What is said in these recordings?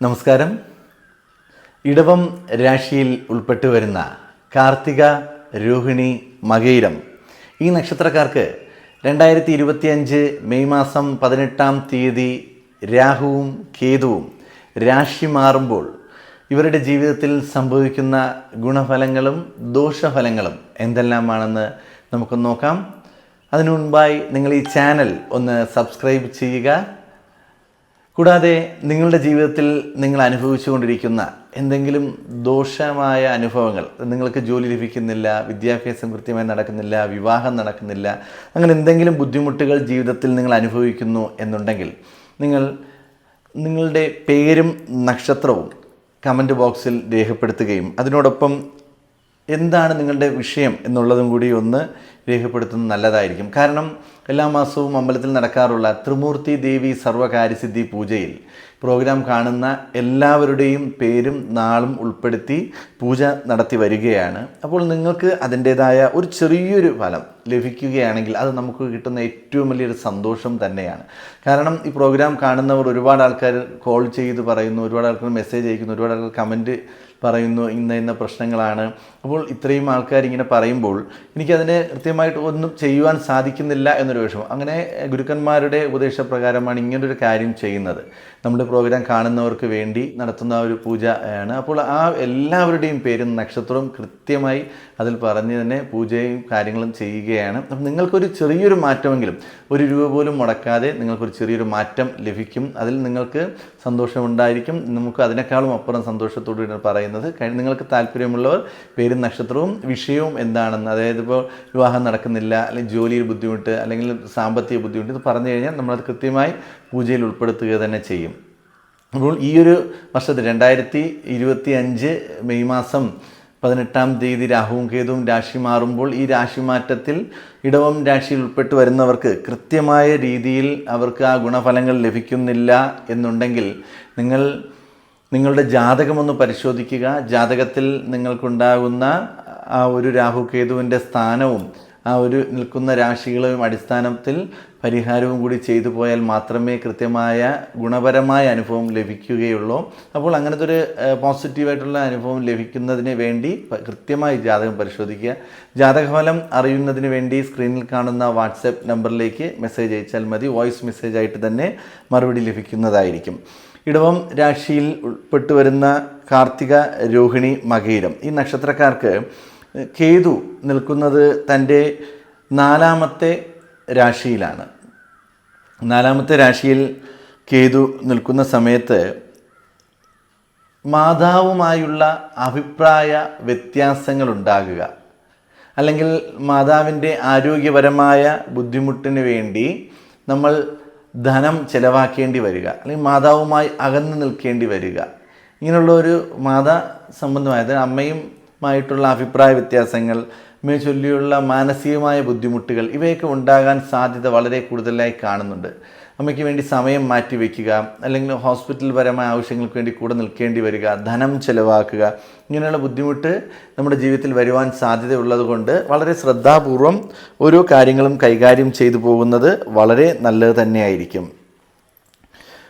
നമസ്കാരം. ഇടവം രാശിയിൽ ഉൾപ്പെട്ടു വരുന്ന കാർത്തിക രോഹിണി മകയിരം ഈ നക്ഷത്രക്കാർക്ക് രണ്ടായിരത്തി ഇരുപത്തിയഞ്ച് മെയ് മാസം പതിനെട്ടാം തീയതി രാഹുവും കേതുവും രാശി മാറുമ്പോൾ ഇവരുടെ ജീവിതത്തിൽ സംഭവിക്കുന്ന ഗുണഫലങ്ങളും ദോഷഫലങ്ങളും എന്തെല്ലാമാണെന്ന് നമുക്ക് നോക്കാം. അതിനു മുൻപായി നിങ്ങൾ ഈ ചാനൽ ഒന്ന് സബ്സ്ക്രൈബ് ചെയ്യുക. കൂടാതെ നിങ്ങളുടെ ജീവിതത്തിൽ നിങ്ങൾ അനുഭവിച്ചുകൊണ്ടിരിക്കുന്ന എന്തെങ്കിലും ദോഷമായ അനുഭവങ്ങൾ നിങ്ങൾക്ക് ജോലി ലഭിക്കുന്നില്ല വിദ്യാഭ്യാസം കൃത്യമായി നടക്കുന്നില്ല വിവാഹം നടക്കുന്നില്ല അങ്ങനെ എന്തെങ്കിലും ബുദ്ധിമുട്ടുകൾ ജീവിതത്തിൽ നിങ്ങൾ അനുഭവിക്കുന്നു എന്നുണ്ടെങ്കിൽ നിങ്ങൾ നിങ്ങളുടെ പേരും നക്ഷത്രവും കമന്റ് ബോക്സിൽ രേഖപ്പെടുത്തുകയും അതിനോടൊപ്പം എന്താണ് നിങ്ങളുടെ വിഷയം എന്നുള്ളതും കൂടി ഒന്ന് രേഖപ്പെടുത്തുന്നത് നല്ലതായിരിക്കും. കാരണം എല്ലാ മാസവും അമ്പലത്തിൽ നടക്കാറുള്ള ത്രിമൂർത്തി ദേവി സർവകാര്യസിദ്ധി പൂജയിൽ പ്രോഗ്രാം കാണുന്ന എല്ലാവരുടെയും പേരും നാളും ഉൾപ്പെടുത്തി പൂജ നടത്തി വരികയാണ്. അപ്പോൾ നിങ്ങൾക്ക് അതിന്റേതായ ഒരു ചെറിയൊരു ഫലം ലഭിക്കുകയാണെങ്കിൽ അത് നമുക്ക് കിട്ടുന്ന ഏറ്റവും വലിയൊരു സന്തോഷം തന്നെയാണ്. കാരണം ഈ പ്രോഗ്രാം കാണുന്നവർ ഒരുപാട് ആൾക്കാർ കോൾ ചെയ്ത് പറയുന്നു ഒരുപാട് ആൾക്കാർ മെസ്സേജ് അയക്കുന്നു ഒരുപാട് ആൾക്കാർ കമന്റ് പറയുന്നു ഇന്ന ഇന്ന പ്രശ്നങ്ങളാണ്. അപ്പോൾ ഇത്രയും ആൾക്കാർ ഇങ്ങനെ പറയുമ്പോൾ എനിക്കതിനെ കൃത്യമായിട്ട് ഒന്നും ചെയ്യുവാൻ സാധിക്കുന്നില്ല എന്നൊരു വിഷമം. അങ്ങനെ ഗുരുക്കന്മാരുടെ ഉപദേശപ്രകാരമാണ് ഇങ്ങനൊരു കാര്യം ചെയ്യുന്നത്. നമ്മുടെ പ്രോഗ്രാം കാണുന്നവർക്ക് വേണ്ടി നടത്തുന്ന ഒരു പൂജ ആണ് അപ്പോൾ ആ എല്ലാവരുടെയും പേരും നക്ഷത്രവും കൃത്യമായി അതിൽ പറഞ്ഞ് തന്നെ പൂജയും കാര്യങ്ങളും ചെയ്യുകയാണ്. അപ്പം നിങ്ങൾക്കൊരു ചെറിയൊരു മാറ്റമെങ്കിലും ഒരു രൂപ പോലും മുടക്കാതെ നിങ്ങൾക്കൊരു ചെറിയൊരു മാറ്റം ലഭിക്കും. അതിൽ നിങ്ങൾക്ക് സന്തോഷമുണ്ടായിരിക്കും. നമുക്ക് അതിനേക്കാളും അപ്പുറം സന്തോഷത്തോടുകൂടി പറയുന്നത് കഴി- നിങ്ങൾക്ക് താല്പര്യമുള്ളവർ പേരും നക്ഷത്രവും വിഷയവും എന്താണെന്ന് അതായത് ഇപ്പോൾ വിവാഹം നടക്കുന്നില്ല അല്ലെങ്കിൽ ജോലിയിൽ ബുദ്ധിമുട്ട് അല്ലെങ്കിൽ സാമ്പത്തിക ബുദ്ധിമുട്ട് ഇത് പറഞ്ഞു കഴിഞ്ഞാൽ നമ്മളത് കൃത്യമായി പൂജയിൽ ഉൾപ്പെടുത്തുക തന്നെ ചെയ്യും. അപ്പോൾ ഈ ഒരു വർഷത്തിൽ രണ്ടായിരത്തി ഇരുപത്തി അഞ്ച് മെയ് മാസം പതിനെട്ടാം തീയതി രാഹുവും കേതുവും രാശി മാറുമ്പോൾ ഈ രാശി മാറ്റത്തിൽ ഇടവം രാശിയിൽ ഉൾപ്പെട്ട് വരുന്നവർക്ക് കൃത്യമായ രീതിയിൽ അവർക്ക് ആ ഗുണഫലങ്ങൾ ലഭിക്കുന്നില്ല എന്നുണ്ടെങ്കിൽ നിങ്ങൾ നിങ്ങളുടെ ജാതകമൊന്ന് പരിശോധിക്കുക. ജാതകത്തിൽ നിങ്ങൾക്കുണ്ടാകുന്ന ആ ഒരു രാഹു കേതുവിന്റെ സ്ഥാനവും ആ ഒരു നിൽക്കുന്ന രാശികളും അടിസ്ഥാനത്തിൽ പരിഹാരവും കൂടി ചെയ്തു പോയാൽ മാത്രമേ കൃത്യമായ ഗുണപരമായ അനുഭവം ലഭിക്കുകയുള്ളൂ. അപ്പോൾ അങ്ങനത്തെ ഒരു പോസിറ്റീവായിട്ടുള്ള അനുഭവം ലഭിക്കുന്നതിന് വേണ്ടി കൃത്യമായി ജാതകം പരിശോധിക്കുക. ജാതകഫലം അറിയുന്നതിന് വേണ്ടി സ്ക്രീനിൽ കാണുന്ന വാട്സപ്പ് നമ്പറിലേക്ക് മെസ്സേജ് അയച്ചാൽ മതി. വോയിസ് മെസ്സേജ് ആയിട്ട് തന്നെ മറുപടി ലഭിക്കുന്നതായിരിക്കും. ഇടവം രാശിയിൽ ഉൾപ്പെട്ടു വരുന്ന കാർത്തിക രോഹിണി മകയിരം ഈ നക്ഷത്രക്കാർക്ക് കേതു നിൽക്കുന്നത് തന്റെ നാലാമത്തെ രാശിയിലാണ്. നാലാമത്തെ രാശിയിൽ കേതു നിൽക്കുന്ന സമയത്ത് മാതാവുമായുള്ള അഭിപ്രായ വ്യത്യാസങ്ങൾ ഉണ്ടാകുക അല്ലെങ്കിൽ മാതാവിന്റെ ആരോഗ്യപരമായ ബുദ്ധിമുട്ടിന് വേണ്ടി നമ്മൾ ധനം ചിലവാക്കേണ്ടി വരിക അല്ലെങ്കിൽ മാതാവുമായി അകന്നു നിൽക്കേണ്ടി വരിക. ഇങ്ങനെയുള്ള ഒരു മാതാ സംബന്ധമായത് അമ്മയുമായിട്ടുള്ള അഭിപ്രായ വ്യത്യാസങ്ങൾ അമ്മയെ ചൊല്ലിയുള്ള മാനസികമായ ബുദ്ധിമുട്ടുകൾ ഇവയൊക്കെ ഉണ്ടാകാൻ സാധ്യത വളരെ കൂടുതലായി കാണുന്നുണ്ട്. അമ്മയ്ക്ക് വേണ്ടി സമയം മാറ്റി വയ്ക്കുക അല്ലെങ്കിൽ ഹോസ്പിറ്റൽ പരമായ ആവശ്യങ്ങൾക്ക് വേണ്ടി കൂടെ നിൽക്കേണ്ടി വരിക ധനം ചെലവാക്കുക ഇങ്ങനെയുള്ള ബുദ്ധിമുട്ട് നമ്മുടെ ജീവിതത്തിൽ വരുവാൻ സാധ്യതയുള്ളത് കൊണ്ട് വളരെ ശ്രദ്ധാപൂർവം ഓരോ കാര്യങ്ങളും കൈകാര്യം ചെയ്തു പോകുന്നത് വളരെ നല്ലത് തന്നെയായിരിക്കും.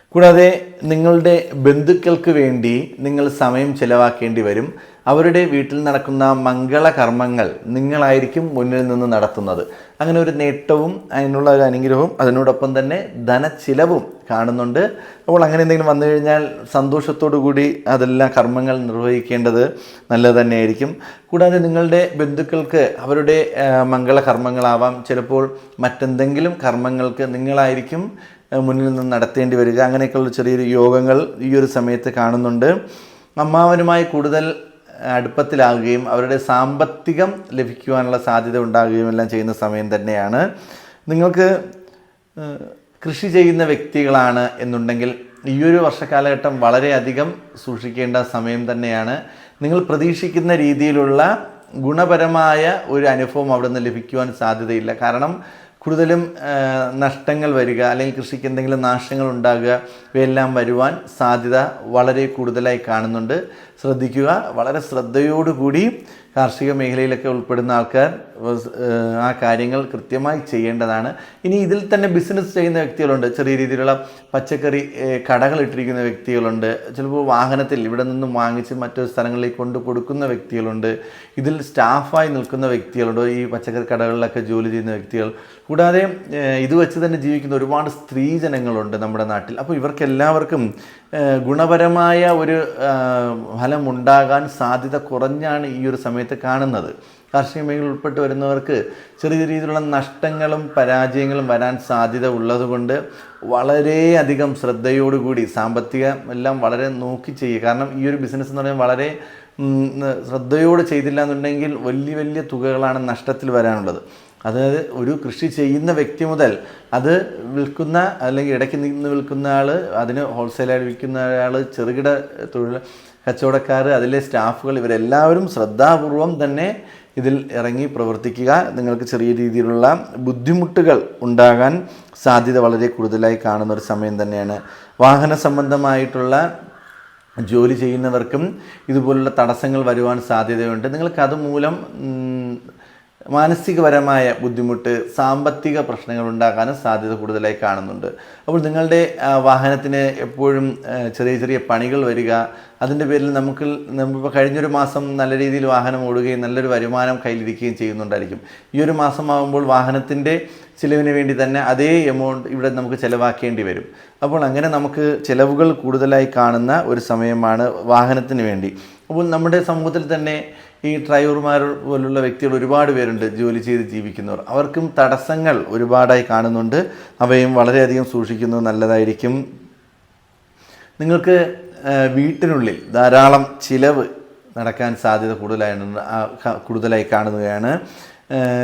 കൂടാതെ നിങ്ങളുടെ ബന്ധുക്കൾക്ക് വേണ്ടി നിങ്ങൾ സമയം ചിലവാക്കേണ്ടി വരും. അവരുടെ വീട്ടിൽ നടക്കുന്ന മംഗളകർമ്മങ്ങൾ നിങ്ങളായിരിക്കും മുന്നിൽ നിന്ന് നടത്തുന്നത്. അങ്ങനെ ഒരു നേട്ടവും അതിനുള്ള ഒരു അനുഗ്രഹവും അതിനോടൊപ്പം തന്നെ ധനച്ചിലവും കാണുന്നുണ്ട്. അപ്പോൾ അങ്ങനെ എന്തെങ്കിലും വന്നു കഴിഞ്ഞാൽ സന്തോഷത്തോടു കൂടി അതെല്ലാം കർമ്മങ്ങൾ നിർവഹിക്കേണ്ടത് നല്ലത് തന്നെയായിരിക്കും. കൂടാതെ നിങ്ങളുടെ ബന്ധുക്കൾക്ക് അവരുടെ മംഗള മംഗളകർമ്മങ്ങളാവാം. ചിലപ്പോൾ മറ്റെന്തെങ്കിലും കർമ്മങ്ങൾക്ക് നിങ്ങളായിരിക്കും മുന്നിൽ നിന്ന് നടത്തേണ്ടി വരിക. അങ്ങനെയൊക്കെയുള്ള ചെറിയൊരു യോഗങ്ങൾ ഈ ഒരു സമയത്ത് കാണുന്നുണ്ട്. അമ്മാവനുമായി കൂടുതൽ അടുപ്പത്തിലാകുകയും അവരുടെ സാമ്പത്തികം ലഭിക്കുവാനുള്ള സാധ്യത ഉണ്ടാകുകയും എല്ലാം ചെയ്യുന്ന സമയം തന്നെയാണ്. നിങ്ങൾക്ക് കൃഷി ചെയ്യുന്ന വ്യക്തികളാണ് എന്നുണ്ടെങ്കിൽ ഈ ഒരു വർഷകാലഘട്ടം വളരെയധികം സൂക്ഷിക്കേണ്ട സമയം തന്നെയാണ്. നിങ്ങൾ പ്രതീക്ഷിക്കുന്ന രീതിയിലുള്ള ഗുണപരമായ ഒരു അനുഭവം അവിടെ നിന്ന് ലഭിക്കുവാൻ സാധ്യതയില്ല. കാരണം കൂടുതലും നഷ്ടങ്ങൾ വരിക അല്ലെങ്കിൽ കൃഷിക്ക് എന്തെങ്കിലും നാശങ്ങൾ ഉണ്ടാകുക ഇവയെല്ലാം വരുവാൻ സാധ്യത വളരെ കൂടുതലായി കാണുന്നുണ്ട്. ശ്രദ്ധിക്കുക വളരെ ശ്രദ്ധയോടുകൂടി കാർഷിക മേഖലയിലൊക്കെ ഉൾപ്പെടുന്ന ആൾക്കാർ ആ കാര്യങ്ങൾ കൃത്യമായി ചെയ്യേണ്ടതാണ്. ഇനി ഇതിൽ തന്നെ ബിസിനസ് ചെയ്യുന്ന വ്യക്തികളുണ്ട്. ചെറിയ രീതിയിലുള്ള പച്ചക്കറി കടകൾ ഇട്ടിരിക്കുന്ന വ്യക്തികളുണ്ട്. ചിലപ്പോൾ വാഹനത്തിൽ ഇവിടെ നിന്നും വാങ്ങിച്ച് മറ്റു സ്ഥലങ്ങളിലേക്ക് കൊണ്ട് കൊടുക്കുന്ന വ്യക്തികളുണ്ട്. ഇതിൽ സ്റ്റാഫായി നിൽക്കുന്ന വ്യക്തികളുണ്ട്. ഈ പച്ചക്കറി കടകളിലൊക്കെ ജോലി ചെയ്യുന്ന വ്യക്തികൾ. കൂടാതെ ഇത് വെച്ച് തന്നെ ജീവിക്കുന്ന ഒരുപാട് സ്ത്രീജനങ്ങളുണ്ട് നമ്മുടെ നാട്ടിൽ. അപ്പോൾ ഇവർക്കെല്ലാവർക്കും ഗുണപരമായ ഒരു ഫലം ഫലമുണ്ടാകാൻ സാധ്യത കുറഞ്ഞാണ് ഈ ഒരു സമയത്ത് കാണുന്നത്. കാർഷിക മേഖല ഉൾപ്പെട്ട് വരുന്നവർക്ക് ചെറിയ രീതിയിലുള്ള നഷ്ടങ്ങളും പരാജയങ്ങളും വരാൻ സാധ്യത ഉള്ളതുകൊണ്ട് വളരെയധികം ശ്രദ്ധയോടുകൂടി സാമ്പത്തിക എല്ലാം വളരെ നോക്കി ചെയ്യുക. കാരണം ഈ ഒരു ബിസിനസ് എന്ന് പറയുന്നത് വളരെ ശ്രദ്ധയോട് ചെയ്തില്ല എന്നുണ്ടെങ്കിൽ വലിയ വലിയ തുകകളാണ് നഷ്ടത്തിൽ വരാനുള്ളത്. അതായത് ഒരു കൃഷി ചെയ്യുന്ന വ്യക്തി മുതൽ അത് വിൽക്കുന്ന അല്ലെങ്കിൽ ഇടയ്ക്ക് നിന്ന് വിൽക്കുന്ന ആൾ അതിന് ഹോൾസെയിലായിട്ട് വിൽക്കുന്ന ആൾ ചെറുകിട തൊഴിൽ കച്ചവടക്കാർ അതിലെ സ്റ്റാഫുകൾ ഇവരെല്ലാവരും ശ്രദ്ധാപൂർവം തന്നെ ഇതിൽ ഇറങ്ങി പ്രവർത്തിക്കുക. നിങ്ങൾക്ക് ചെറിയ രീതിയിലുള്ള ബുദ്ധിമുട്ടുകൾ ഉണ്ടാകാൻ സാധ്യത വളരെ കൂടുതലായി കാണുന്ന ഒരു സമയം തന്നെയാണ്. വാഹന സംബന്ധമായിട്ടുള്ള ജോലി ചെയ്യുന്നവർക്കും ഇതുപോലുള്ള തടസ്സങ്ങൾ വരുവാൻ സാധ്യതയുണ്ട്. നിങ്ങൾക്ക് അതുമൂലം മാനസികപരമായ ബുദ്ധിമുട്ട് സാമ്പത്തിക പ്രശ്നങ്ങൾ ഉണ്ടാകാനും സാധ്യത കൂടുതലായി കാണുന്നുണ്ട്. അപ്പോൾ നിങ്ങളുടെ വാഹനത്തിന് എപ്പോഴും ചെറിയ ചെറിയ പണികൾ വരിക അതിന്റെ പേരിൽ നമുക്ക് നമ്മളിപ്പോൾ കഴിഞ്ഞൊരു മാസം നല്ല രീതിയിൽ വാഹനം ഓടുകയും നല്ലൊരു വരുമാനം കയ്യിലിരിക്കുകയും ചെയ്യുന്നുണ്ടായിരിക്കും. ഈ ഒരു മാസമാകുമ്പോൾ വാഹനത്തിന്റെ ചിലവിന് വേണ്ടി തന്നെ അതേ എമൗണ്ട് ഇവിടെ നമുക്ക് ചിലവാക്കേണ്ടി വരും. അപ്പോൾ അങ്ങനെ നമുക്ക് ചിലവുകൾ കൂടുതലായി കാണുന്ന ഒരു സമയമാണ് വാഹനത്തിന് വേണ്ടി. അപ്പോൾ നമ്മുടെ സമൂഹത്തിൽ തന്നെ ഈ ഡ്രൈവർമാർ പോലുള്ള വ്യക്തികൾ ഒരുപാട് പേരുണ്ട് ജോലി ചെയ്ത് ജീവിക്കുന്നവർ. അവർക്കും തടസ്സങ്ങൾ ഒരുപാടായി കാണുന്നുണ്ട്. അവയും വളരെയധികം സൂക്ഷിക്കുന്നത് നല്ലതായിരിക്കും. നിങ്ങൾക്ക് വീട്ടിനുള്ളിൽ ധാരാളം ചിലവ് നടക്കാൻ സാധ്യത കൂടുതലായി ആ, ക- കൂടുതലായി കാണുകയാണ്.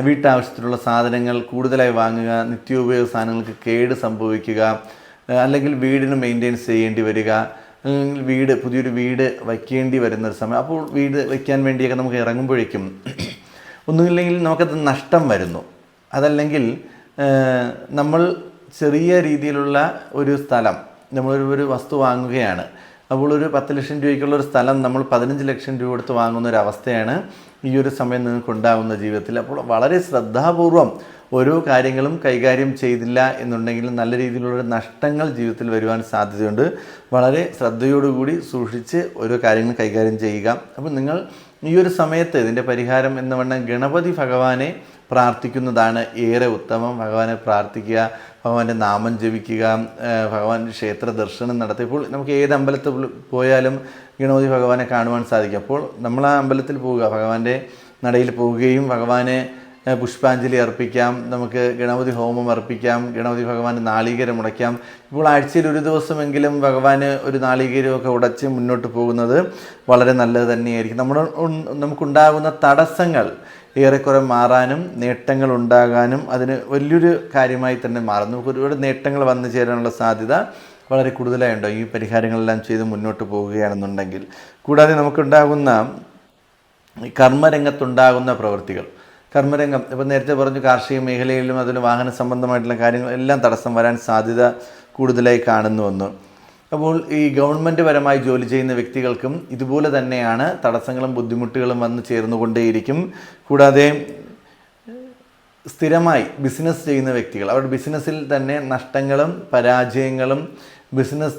വീട്ടാവശ്യത്തിലുള്ള സാധനങ്ങൾ കൂടുതലായി വാങ്ങുക നിത്യോപയോഗ സാധനങ്ങൾക്ക് കേട് സംഭവിക്കുക അല്ലെങ്കിൽ വീടിന് മെയിന്റെയിൻസ് ചെയ്യേണ്ടി വരിക വീട് പുതിയൊരു വീട് വയ്ക്കേണ്ടി വരുന്ന ഒരു സമയം. അപ്പോൾ വീട് വയ്ക്കാൻ വേണ്ടിയൊക്കെ നമുക്ക് ഇറങ്ങുമ്പോഴേക്കും ഒന്നുമില്ലെങ്കിൽ നമുക്കത് നഷ്ടം വരുന്നു. അതല്ലെങ്കിൽ നമ്മൾ ചെറിയ രീതിയിലുള്ള ഒരു സ്ഥലം നമ്മളൊരു ഒരു വസ്തു വാങ്ങുകയാണ്. അപ്പോൾ ഒരു പത്ത് ലക്ഷം രൂപയ്ക്കുള്ള ഒരു സ്ഥലം നമ്മൾ പതിനഞ്ച് ലക്ഷം രൂപ കൊടുത്ത് വാങ്ങുന്ന ഒരു അവസ്ഥയാണ് ഈ ഒരു സമയം നിങ്ങൾക്ക് ഉണ്ടാകുന്ന ജീവിതത്തിൽ. അപ്പോൾ വളരെ ശ്രദ്ധാപൂർവം ഓരോ കാര്യങ്ങളും കൈകാര്യം ചെയ്തില്ല എന്നുണ്ടെങ്കിൽ നല്ല രീതിയിലുള്ള നഷ്ടങ്ങൾ ജീവിതത്തിൽ വരുവാൻ സാധ്യതയുണ്ട്. വളരെ ശ്രദ്ധയോടുകൂടി സൂക്ഷിച്ച് ഓരോ കാര്യങ്ങൾ കൈകാര്യം ചെയ്യുക. അപ്പോൾ നിങ്ങൾ ഈ ഒരു സമയത്ത് ഇതിന്റെ പരിഹാരം എന്ന് പറഞ്ഞാൽ ഗണപതി ഭഗവാനെ പ്രാർത്ഥിക്കുന്നതാണ് ഏറെ ഉത്തമം. ഭഗവാനെ പ്രാർത്ഥിക്കുക ഭഗവാന്റെ നാമം ജപിക്കുക ഭഗവാന്റെ ക്ഷേത്ര ദർശനം നടത്തിയപ്പോൾ നമുക്ക് ഏത് അമ്പലത്തിൽ പോയാലും ഗണപതി ഭഗവാനെ കാണുവാൻ സാധിക്കും. അപ്പോൾ നമ്മൾ ആ അമ്പലത്തിൽ പോവുക. ഭഗവാന്റെ നടയിൽ പോവുകയും ഭഗവാനെ പുഷ്പാഞ്ജലി അർപ്പിക്കാം. നമുക്ക് ഗണപതി ഹോമം അർപ്പിക്കാം. ഗണപതി ഭഗവാന് നാളികേരം ഉടയ്ക്കാം ഇപ്പോൾ ആഴ്ചയിൽ ഒരു ദിവസമെങ്കിലും ഭഗവാന് ഒരു നാളികേരമൊക്കെ ഉടച്ച് മുന്നോട്ട് പോകുന്നത് വളരെ നല്ലത് തന്നെയായിരിക്കും. നമ്മുടെ നമുക്കുണ്ടാകുന്ന തടസ്സങ്ങൾ ഏറെക്കുറെ മാറാനും നേട്ടങ്ങൾ ഉണ്ടാകാനും അതിന് വലിയൊരു കാര്യമായി തന്നെ മാറും നമുക്ക് ഒരുപാട് നേട്ടങ്ങൾ വന്നു ചേരാനുള്ള സാധ്യത വളരെ കൂടുതലായി ഉണ്ടോ ഈ പരിഹാരങ്ങളെല്ലാം ചെയ്ത് മുന്നോട്ട് പോവുകയാണെന്നുണ്ടെങ്കിൽ. കൂടാതെ നമുക്കുണ്ടാകുന്ന കർമ്മരംഗത്തുണ്ടാകുന്ന പ്രവൃത്തികൾ. കർമ്മരംഗം ഇപ്പം നേരത്തെ പറഞ്ഞു കാർഷിക മേഖലയിലും അതിന് വാഹന സംബന്ധമായിട്ടുള്ള കാര്യങ്ങൾ എല്ലാം തടസ്സം വരാൻ സാധ്യത കൂടുതലായി കാണുന്നുവെന്ന് അപ്പോൾ ഈ ഗവൺമെന്റ് പരമായി ജോലി ചെയ്യുന്ന വ്യക്തികൾക്കും ഇതുപോലെ തന്നെയാണ് തടസ്സങ്ങളും ബുദ്ധിമുട്ടുകളും വന്ന് ചേർന്നുകൊണ്ടേയിരിക്കും. കൂടാതെ സ്ഥിരമായി ബിസിനസ് ചെയ്യുന്ന വ്യക്തികൾ അവരുടെ ബിസിനസ്സിൽ തന്നെ നഷ്ടങ്ങളും പരാജയങ്ങളും ബിസിനസ്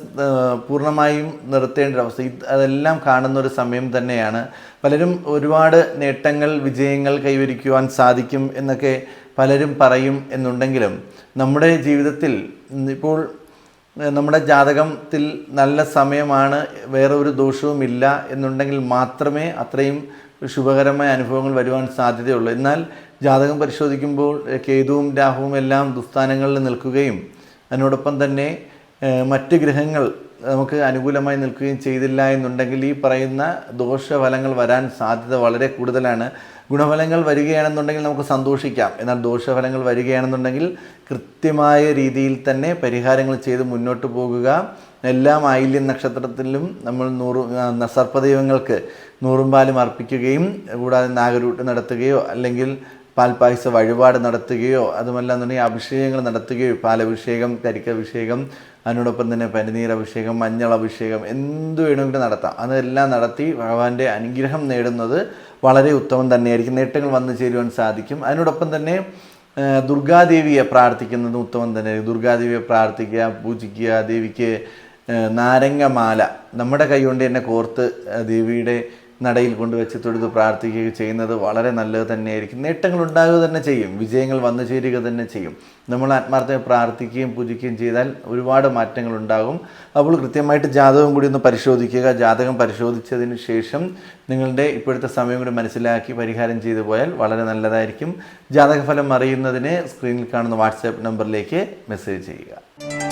പൂർണമായും നിർത്തേണ്ട അവസ്ഥ. അതെല്ലാം കാണുന്ന ഒരു സമയം തന്നെയാണ്. പലരും ഒരുപാട് നേട്ടങ്ങൾ വിജയങ്ങൾ കൈവരിക്കുവാൻ സാധിക്കും എന്നൊക്കെ പലരും പറയും എന്നുണ്ടെങ്കിലും നമ്മുടെ ജീവിതത്തിൽ ഇപ്പോൾ നമ്മുടെ ജാതകത്തിൽ നല്ല സമയമാണ് വേറെ ഒരു ദോഷവുമില്ല എന്നുണ്ടെങ്കിൽ മാത്രമേ അത്രയും ശുഭകരമായ അനുഭവങ്ങൾ വരുവാൻ സാധ്യതയുള്ളൂ. എന്നാൽ ജാതകം പരിശോധിക്കുമ്പോൾ കേതുവും രാഹുവും എല്ലാം ദുസ്ഥാനങ്ങളിൽ നിൽക്കുകയും അതിനോടൊപ്പം തന്നെ മറ്റ് ഗ്രഹങ്ങൾ നമുക്ക് അനുകൂലമായി നിൽക്കുകയും ചെയ്തില്ല എന്നുണ്ടെങ്കിൽ ഈ പറയുന്ന ദോഷഫലങ്ങൾ വരാൻ സാധ്യത വളരെ കൂടുതലാണ്. ഗുണഫലങ്ങൾ വരികയാണെന്നുണ്ടെങ്കിൽ നമുക്ക് സന്തോഷിക്കാം. എന്നാൽ ദോഷഫലങ്ങൾ വരികയാണെന്നുണ്ടെങ്കിൽ കൃത്യമായ രീതിയിൽ തന്നെ പരിഹാരങ്ങൾ ചെയ്ത് മുന്നോട്ട് പോകുക. എല്ലാ ആയില്യം നക്ഷത്രത്തിലും നമ്മൾ നൂറ് സർപ്പദൈവങ്ങൾക്ക് നൂറും പാലും അർപ്പിക്കുകയും കൂടാതെ നാഗരൂട്ട് നടത്തുകയോ അല്ലെങ്കിൽ പാൽപായസ വഴിപാട് നടത്തുകയോ അതുമല്ലാന്നുണ്ടെങ്കിൽ അഭിഷേകങ്ങൾ നടത്തുകയോ പാലഭിഷേകം കരിക്കഭിഷേകം അതിനോടൊപ്പം തന്നെ പനിനീർ അഭിഷേകം മഞ്ഞൾ അഭിഷേകം എന്ത് വേണമെങ്കിലും നടത്താം. അതെല്ലാം നടത്തി ഭഗവാന്റെ അനുഗ്രഹം നേടുന്നത് വളരെ ഉത്തമം തന്നെയായിരിക്കും. നേട്ടങ്ങൾ വന്നു ചേരുവാൻ സാധിക്കും. അതിനോടൊപ്പം തന്നെ ദുർഗാദേവിയെ പ്രാർത്ഥിക്കുന്നത് ഉത്തമം തന്നെ ദുർഗാദേവിയെ പ്രാർത്ഥിക്കുക പൂജിക്കുക ദേവിക്ക് നാരങ്ങമാല. നമ്മുടെ കൈ കൊണ്ട് തന്നെ കോർത്ത് ദേവിയുടെ നടയിൽ കൊണ്ടുവച്ച് തൊഴുത് പ്രാർത്ഥിക്കുക ചെയ്യുന്നത് വളരെ നല്ലത് തന്നെയായിരിക്കും. നേട്ടങ്ങൾ ഉണ്ടാകുക തന്നെ ചെയ്യും. വിജയങ്ങൾ വന്നു ചേരുക തന്നെ ചെയ്യും. നമ്മൾ ആത്മാർത്ഥമായി പ്രാർത്ഥിക്കുകയും പൂജിക്കുകയും ചെയ്താൽ ഒരുപാട് മാറ്റങ്ങൾ ഉണ്ടാകും. അപ്പോൾ കൃത്യമായിട്ട് ജാതകം കൂടി ഒന്ന് പരിശോധിക്കുക. ജാതകം പരിശോധിച്ചതിന് ശേഷം നിങ്ങളുടെ ഇപ്പോഴത്തെ സമയം കൂടി മനസ്സിലാക്കി പരിഹാരം ചെയ്തു പോയാൽ വളരെ നല്ലതായിരിക്കും. ജാതകഫലം അറിയുന്നതിന് സ്ക്രീനിൽ കാണുന്ന വാട്സാപ്പ് നമ്പറിലേക്ക് മെസ്സേജ് ചെയ്യുക.